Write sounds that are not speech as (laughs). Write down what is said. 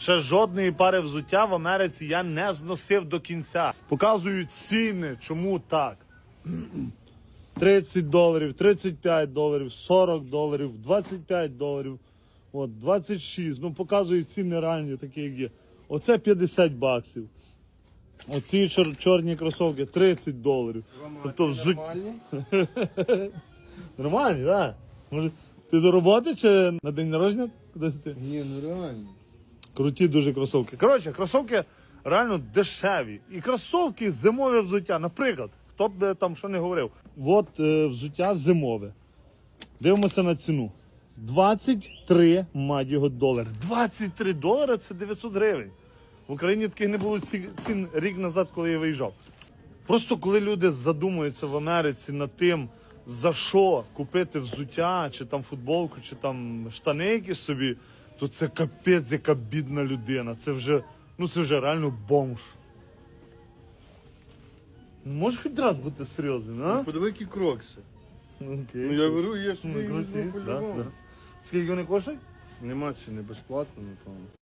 Ще жодної пари взуття в Америці я не зносив до кінця. Показують ціни, чому так. (clears throat) 30 доларів, 35 доларів, 40 доларів, 25 доларів, от, 26. Ну, показують ціни реальні, такі, як є. Оце 50 баксів. Оці чор- чорні кросовки 30 доларів. Тобто взут... Нормальні? (laughs) Нормальні, так. Може, ти до роботи чи на день народження? Кудись ти? Ні, ну реально. Круті дуже кросовки. Коротше, кросовки реально дешеві. І кросовки зимове взуття. Наприклад, хто б е, там що не говорив. От е, взуття зимове. Дивимося на ціну. 23 мать його долар. 23 долари це 900 гривень. В Україні таких не було ці- цін рік назад, коли я виїжджав. Просто коли люди задумуються в Америці над тим, за що купити взуття, чи там футболку, чи там штани якісь собі, то це капець, яка бідна людина. Це вже, ну це вже реально бомж. Можеш хоч раз бути серйозним, а? Подиви, які крокси. Окей. Ну я беру, я Ну, красиві, да, да. Скільки вони коштують? Нема ціни безплатно, напевно.